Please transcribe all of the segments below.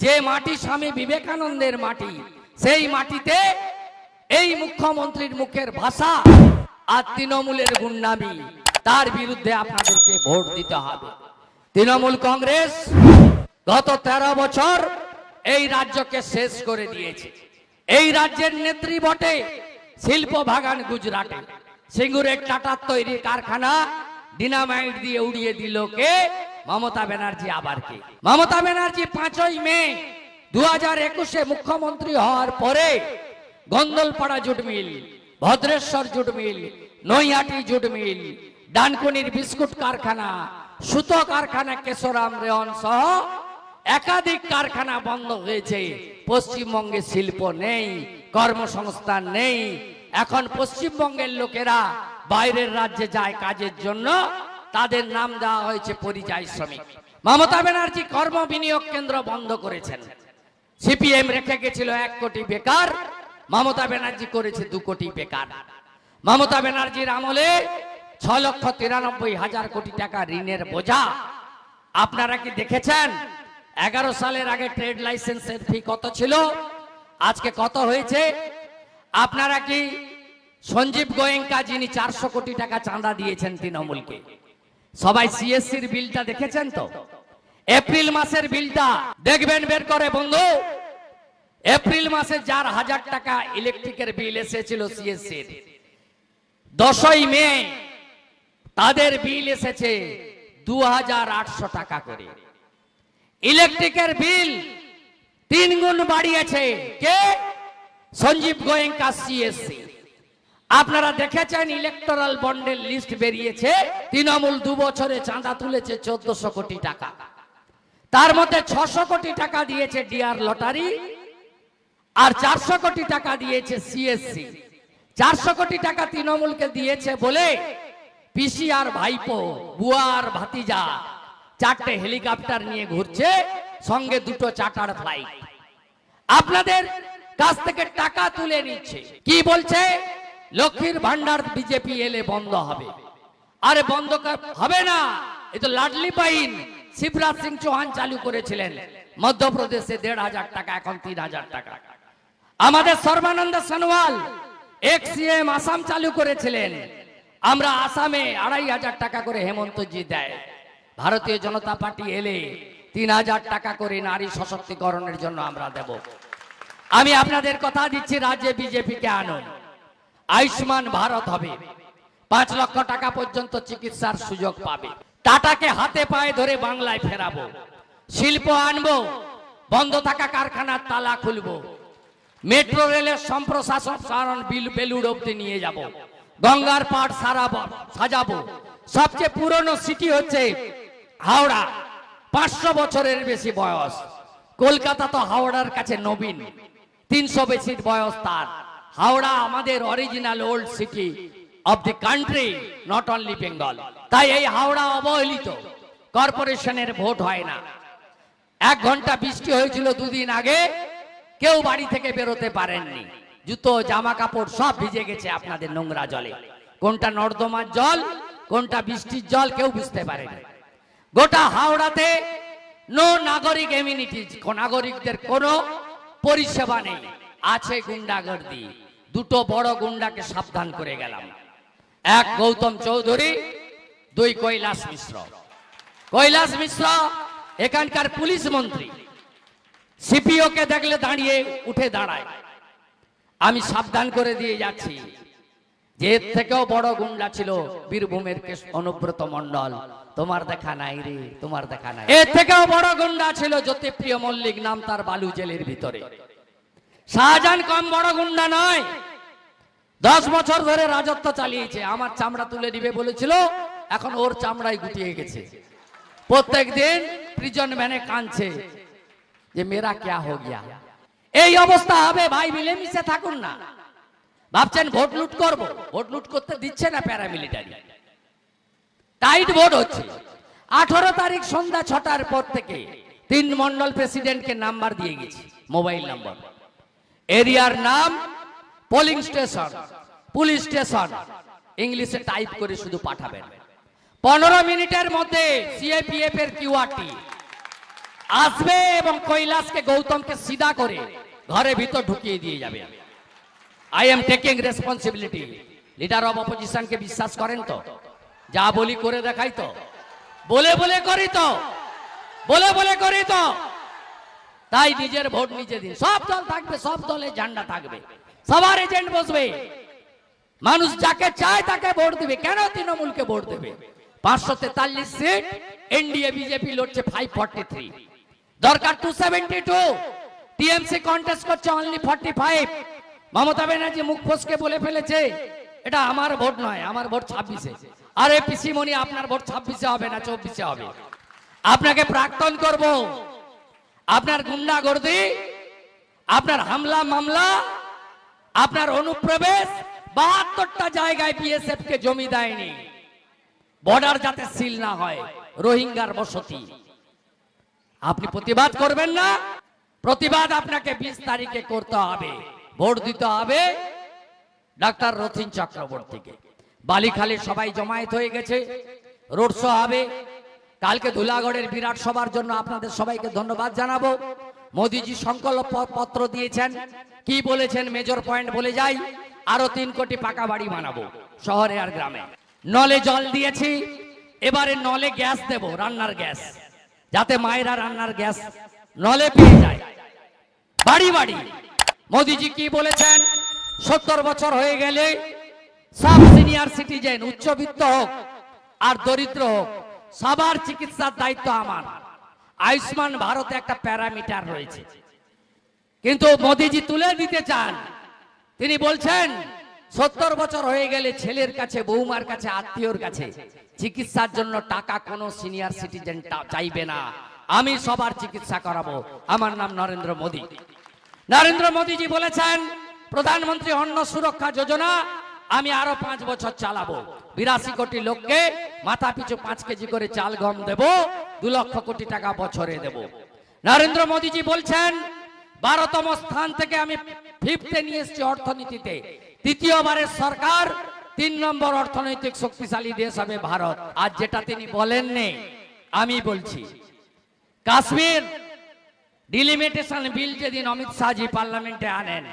যে মাটি স্বামী বিবেকানন্দের মাটি, সেই মাটিতে এই মুখ্যমন্ত্রীর মুখের ভাষা আর তৃণমূলের গুন্ডামি, তার বিরুদ্ধে আপনাদেরকে ভোট দিতে হবে। তৃণমূল কংগ্রেস গত তেরো বছর এই রাজ্যকে শেষ করে দিয়েছে। এই রাজ্যের নেত্রী বটে শিল্প বাগান গুজরাটে। সিঙ্গুরের টাটার তৈরি কারখানা ডিনামাইট দিয়ে উড়িয়ে দিল কে? মমতা ব্যানার্জি আবার কে? মমতা ব্যানার্জি পাঁচই মে দু হাজার একুশে মুখ্যমন্ত্রী হওয়ার পরে Gondalpara jute mill, Bhadreswar jute mill, Naihati jute mill, ডানকুনির biscuit কারখানা, সুতো কারখানা, কেশরাম রেওয়ান সহ একাধিক কারখানা বন্ধ হয়েছে। পশ্চিমবঙ্গে শিল্প নেই, কর্মসংস্থান নেই। এখন পশ্চিমবঙ্গের লোকেরা বাইরের রাজ্যে যায় কাজের জন্য তাদের নাম দেওয়া হয়েছে পরিযায়ী শ্রমিক। মমতা ব্যানার্জি কর্ম বিনিয়োগ কেন্দ্র বন্ধ করেছেন। সিপিএম রেখে গেছিল এক কোটি বেকার, মমতা ব্যানার্জি করেছে দু কোটি বেকার। মমতা ব্যানার্জির আমলে ছ লক্ষ তিরানব্বই হাজার কোটি টাকা ঋণের বোঝা। আপনারা কি দেখেছেন? এগারো সালের আগে ট্রেড লাইসেন্সের ফি কত ছিল? আজকে কত হয়েছে? আপনারা কি সঞ্জীব গোয়েঙ্কা, যিনি চারশো কোটি টাকা চাঁদা দিয়েছেন তৃণমূলকে সবাই সিএসসির বিলটা দেখেছেন তো? এপ্রিল মাসের বিলটা দেখবেন বের করে, বন্ধু। এপ্রিল মাসে যার হাজার টাকা ইলেকট্রিকের বিল এসেছিল সিএসসির দশই মে তাদের বিল এসেছে দু হাজার আটশো টাকা করে। ইলেকট্রিকের বিল তিন গুণ বাড়িয়েছে কে? সঞ্জীব গোয়েঙ্কা সিএসসি আপনারা দেখেছেন ইলেকটোরাল বন্ডের লিস্ট বেরিয়েছে। তৃণমূল দু বছরে চাঁদা তুলেছে চোদ্দশো কোটি টাকা। তার মধ্যে ছশো কোটি টাকা দিয়েছে ডিআর লটারি আর চারশো কোটি টাকা দিয়েছে সিএসসি। চারশো কোটি টাকা তৃণমূলকে দিয়েছে বলে পিসি আর ভাইপো, বুয়া আর ভাতিজা চারটে হেলিকপ্টার নিয়ে ঘুরছে, সঙ্গে দুটো চার্টার ফ্লাইট আপনাদের কাছ থেকে টাকা তুলে নিচ্ছে। কি বলছে? লক্ষ্মীর ভান্ডার বিজেপি এলে বন্ধ হবে। আরে বন্ধ হবে না। এ তো লাডলি পাইন। শিবরাজ সিং চৌহান চালু করেছিলেন। মধ্যপ্রদেশে দেড় হাজার টাকা, এখন তিন হাজার টাকা। আমাদের সর্বানন্দ সোনোয়াল এক্স সিএম আসাম চালু করেছিলেন। আমরা আসামে আড়াই হাজার টাকা করে হেমন্তজি দেয়। ভারতীয় জনতা পার্টি এলে তিন হাজার টাকা করে নারী সশক্তিকরণের জন্য আমরা দেব। আমি আপনাদের কথা দিচ্ছি, রাজ্যে বিজেপিকে আনুন। আয়ুষ্মান ভারত হবে। পাঁচ লক্ষ টাকা পর্যন্ত চিকিৎসার সুযোগ পাবে। টাটাকে হাতে পায়ে ধরে বাংলায় ফেরাবো। শিল্প আনব, বন্ধ থাকা কারখানার তালা খুলবো। মেট্রো রেলের সম্প্রশাসন সারণ বিল বেলুড় অব্দি নিয়ে যাব। গঙ্গার পাট সারাবো, সাজাবো। সবচেয়ে পুরনো সিটি হচ্ছে হাওড়া। পাঁচশো বছরের বেশি বয়স। কলকাতা তো হাওড়ার কাছে নবীন। তিনশো বেশি বয়স তার। হাওড়া আমাদের original old city of the country not only Bengal তাই এই হাওড়া অবহেলিত। কর্পোরেশনের ভোট হয় না। এক ঘণ্টা বৃষ্টি হয়েছিল দুদিন আগে, কেউ বাড়ি থেকে বেরোতে পারেননি। জুতো জামা কাপড় সব ভিজে গেছে আপনাদের নোংরা জলে। কোনটা নর্দমার জল, কোনটা বৃষ্টির জল, কেউ বুঝতে পারেনি। গোটা হাওড়াতে নো নাগরিক এমিনিটিজ নাগরিকদের কোনো পরিষেবা নেই। আছে গুন্ডাগর্দি। দুটো বড় গুন্ডাকে সাবধান করে গেলাম। এক গৌতম চৌধুরী, দুই কৈলাস মিশ্র। কৈলাস মিশ্র এখানকার পুলিশ মন্ত্রী। সিপিও কে দেখলে দাঁড়িয়ে উঠে দাঁড়ায়। আমি সাবধান করে দিয়ে যাচ্ছি। যে এর থেকেও বড় গুন্ডা ছিল বীরভূমের অনুব্রত মন্ডল তোমার দেখা নাই রে, তোমার দেখা নাই। এর থেকেও বড় গুন্ডা ছিল জ্যোতিপ্রিয় মল্লিক, নাম তার বালু জেলের ভিতরে। শাহজাহান কম বড় গুন্ডা নয়। দশ বছর ধরে রাজত্ব চালিয়েছে, আমার চামড়া তুলে দিবে বলেছিল, এখন ওর চামড়াই গুটিয়ে গেছে। প্রত্যেক দিন প্রিজন ম্যানে কাঁদছে যে মেরা ক্যা হো গিয়া? এই অবস্থা হবে, ভাই মিলেমিশে থাকুন না। ভাবছেন ভোট লুট করব? ভোট লুট করতে দিচ্ছে না প্যারামিলিটারি টাইট ভোট হচ্ছে। আঠারো তারিখ সন্ধ্যা ছটার পর থেকে তিন মন্ডল প্রেসিডেন্টকে নাম্বার দিয়ে গেছি, মোবাইল নাম্বার। এরিয়ার নাম পোলিং স্টেশন পুলিশ স্টেশন ইংলিশে টাইপ করে শুধু পাঠাবেন। পনেরো মিনিটের মধ্যে সিএপিএফ এর কিউআরটি আসবে এবং কৈলাসকে গৌতমকে সিধা করে ঘরে ভিতর ঢুকিয়ে দিয়ে যাবে। I am taking responsibility leader of অপোজিশনকে বিশ্বাস করেন তো? যা বলি করে দেখাই তো। বলে বলে করি তো। বলে বলে করি তো। তাই নিজের ভোট নিজে দিন। সব দল থাকবে, সব দলে ঝান্ডা থাকবে। সবার এজেন্ট বসবে। মানুষ যাকে চায় তাকে ভোট দিবে। কেন তৃণমূলকে ভোট দেবে? পাঁচশো তেতাল্লিশ সিট, এনডিএ, বিজেপি লড়ছে ফাইভ ফর্টি থ্রি দরকার two seventy two TMC contest করছে only forty five Mamata Banerjee মুখ ফসকে বলে ফেলেছে, এটা আমার ভোট নয়, আমার ভোট ছাব্বিশে। আরে পিসিমণি আপনার ভোট ছাব্বিশে হবে না চব্বিশে হবে। আপনাকে প্রাক্তন করব। আপনার গুন্ডাগর্দি, আপনার হামলা মামলা আপনার অনুপ্রবেশ বাহাত্তরটা জায়গায় বিএসএফ কে জমি দেয়নি। বর্ডার যাতে সিল না হয়, রোহিঙ্গার বসতি। আপনি প্রতিবাদ করবেন না, প্রতিবাদ আপনাকে বিশ তারিখে করতে হবে। ভোট দিতে হবে ডাক্তার রথিন চক্রবর্তীকে। বালিখালী সবাই জমায়েত হয়ে গেছে, রোড শো হবে। কালকে ধুলাগড়ের বিরাট সভার জন্য আপনাদের সবাইকে ধন্যবাদ জানাব। মোদিজি সংকল্প পত্র দিয়েছেন। কি বলেছেন মেজর পয়েন্ট বলে যাই, আরও তিন কোটি পাকা বাড়ি বানাবো, শহরে আর গ্রামে। নলে জল দিয়েছি, এবারে নলে গ্যাস দেব, রান্নার গ্যাস। যাতে মায়েরা রান্নার গ্যাস নলে পেয়ে যায়। বাড়ি বাড়ি। মোদিজি কি বলেছেন? সত্তর বছর হয়ে গেলে সব সিনিয়র সিটিজেন উচ্চবিত্ত হোক আর দরিদ্র হোক, সবার চিকিৎসার দায়িত্ব আমার। আয়ুষ্মান ভারতে একটা প্যারামিটার রয়েছে। কিন্তু মোদিজি তুলে দিতে চান। তিনি বলছেন, সত্তর বছর হয়ে গেলে ছেলের কাছে, বৌমার কাছে, আত্মীয়র কাছে চিকিৎসার জন্য টাকা কোনো সিনিয়র সিটিজেন চাইবে না। আমি সবার চিকিৎসা করাবো। আমার নাম নরেন্দ্র মোদী। নরেন্দ্র মোদীজি বলেছেন, প্রধানমন্ত্রী অন্ন সুরক্ষা যোজনা আমি আরও পাঁচ বছর চালাবো। বিরাশি কোটি লোককে মাথা পিছু পাঁচ কেজি করে চাল গম দেব, দু লক্ষ কোটি টাকা বছরে দেব। নরেন্দ্র মোদীজি বলছেন, বারোতম স্থান থেকে আমি ফিফতে নিয়ে এসেছি অর্থনীতিতে। তৃতীয়বারের সরকার, তিন নম্বর অর্থনৈতিক শক্তিশালী দেশ হবে ভারত। আর যেটা তিনি বলেননি, আমি বলছি, কাশ্মীর ডিলিমিটেশন বিল যেদিন অমিত শাহজি পার্লামেন্টে আনেন,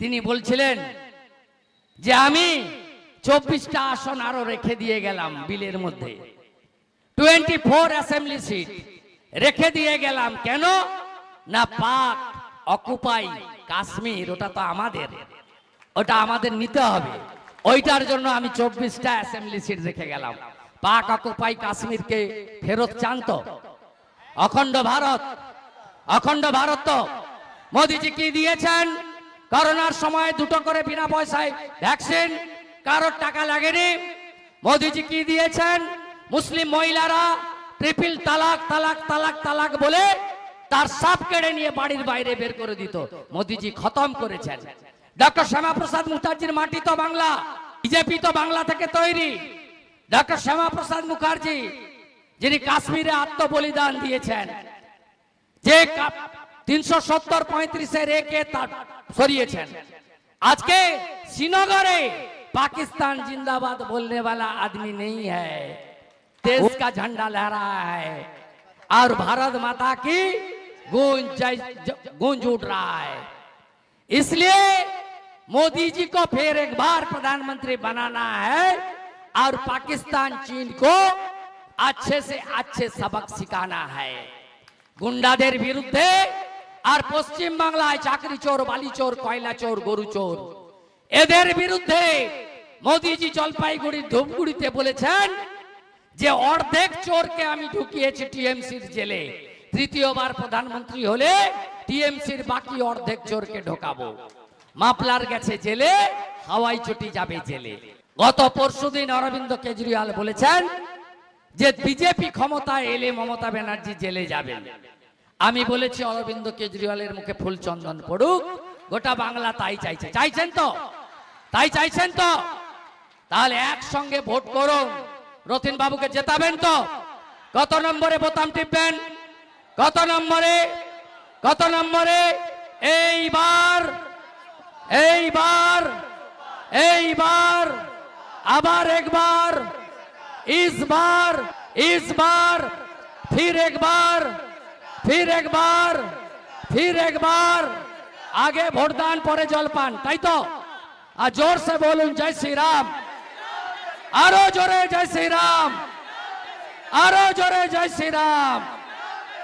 তিনি বলছিলেন যে আমি চব্বিশটা আসন আরও রেখে দিয়ে গেলাম বিলের মধ্যে। টোয়েন্টি ফোর অ্যাসেম্বলি সিট রেখে দিয়ে গেলাম। কেন? না পাক, অকুপাই, কাশ্মীর, ওটা তো আমাদের। ওটা আমাদের নিতে হবে। ওইটার জন্য আমি চব্বিশটা অ্যাসেম্বলি সিট রেখে গেলাম। পাক, অকুপাই, কাশ্মীরকে ফেরত চান তো অখণ্ড ভারত অখণ্ড ভারত। তো মোদিজি কি দিয়েছেন? করোনার সময় দুটো করে বিনা পয়সায় ভ্যাকসিন কারোর টাকা লাগেনি। মোদিজি কি দিয়েছেন? মুসলিম মহিলারা ট্রিপল তালাক তালাক তালাক তালাক বলে তার সাপ কেড়ে নিয়ে বাড়ির বাইরে বের করে দিত। মোদিজি খতম করেছেন। ডক্টর শ্যামাপ্রসাদ মুখার্জির মাটি তো বাংলা, বিজেপি তো বাংলা থেকে তৈরি। ডক্টর শ্যামাপ্রসাদ মুখার্জি, যিনি কাশ্মীরে আত্মবলিদান দিয়েছেন, যে তিনশো সত্তর পঁয়ত্রিশের একে তার সরিয়েছেন। আজকে শ্রীনগরে पाकिस्तान जिंदाबाद बोलने वाला आदमी नहीं है देश का झंडा लहरा है और भारत माता की गूंज जय- ज- गूंज उठ रहा है इसलिए मोदी जी को फिर एक बार प्रधानमंत्री बनाना है और पाकिस्तान चीन को अच्छे से अच्छे सबक सिखाना है গুন্ডাদের বিরুদ্ধে আর পশ্চিম বাংলায় চাকরি চোর বালি চোর কয়লা চোর গরু চোর এদের বিরুদ্ধে মোদিজি জলপাইগুড়ির ধূপগুড়িতে বলেছেন যে অর্ধেক চোরকে আমি ঢুকিয়েছি টিএমসির জেলে। তৃতীয়বার প্রধানমন্ত্রী হলে টিএমসির বাকি অর্ধেক চোরকে ঢোকাবো। মাপলার গেছে জেলে, হাওয়াই চটি যাবে জেলে। গত পরশুদিন অরবিন্দ কেজরিওয়াল বলেছেন যে বিজেপি ক্ষমতায় এলে মমতা ব্যানার্জি জেলে যাবেন। আমি বলেছি অরবিন্দ কেজরিওয়ালের মুখে ফুল চন্দন পড়ুক, গোটা বাংলা তাই চাইছে। চাইছেন তো? তাই চাইছেন তো? তাহলে একসঙ্গে ভোট করুন। রতিন বাবুকে জেতাবেন তো? কত নম্বরে বোতাম টিপবেন? কত নম্বরে? কত নম্বরে? এইবার এইবার এইবার, আবার একবার, ইসবার ইসবার, ফির একবার ফির একবার ফির একবার, আগে ভোট দান পরে জল পান তাই তো? আর জোর সে বলুন জয় শ্রীরাম। আরও জোরে জয় শ্রীরাম। আরও জোরে জয় শ্রীরাম।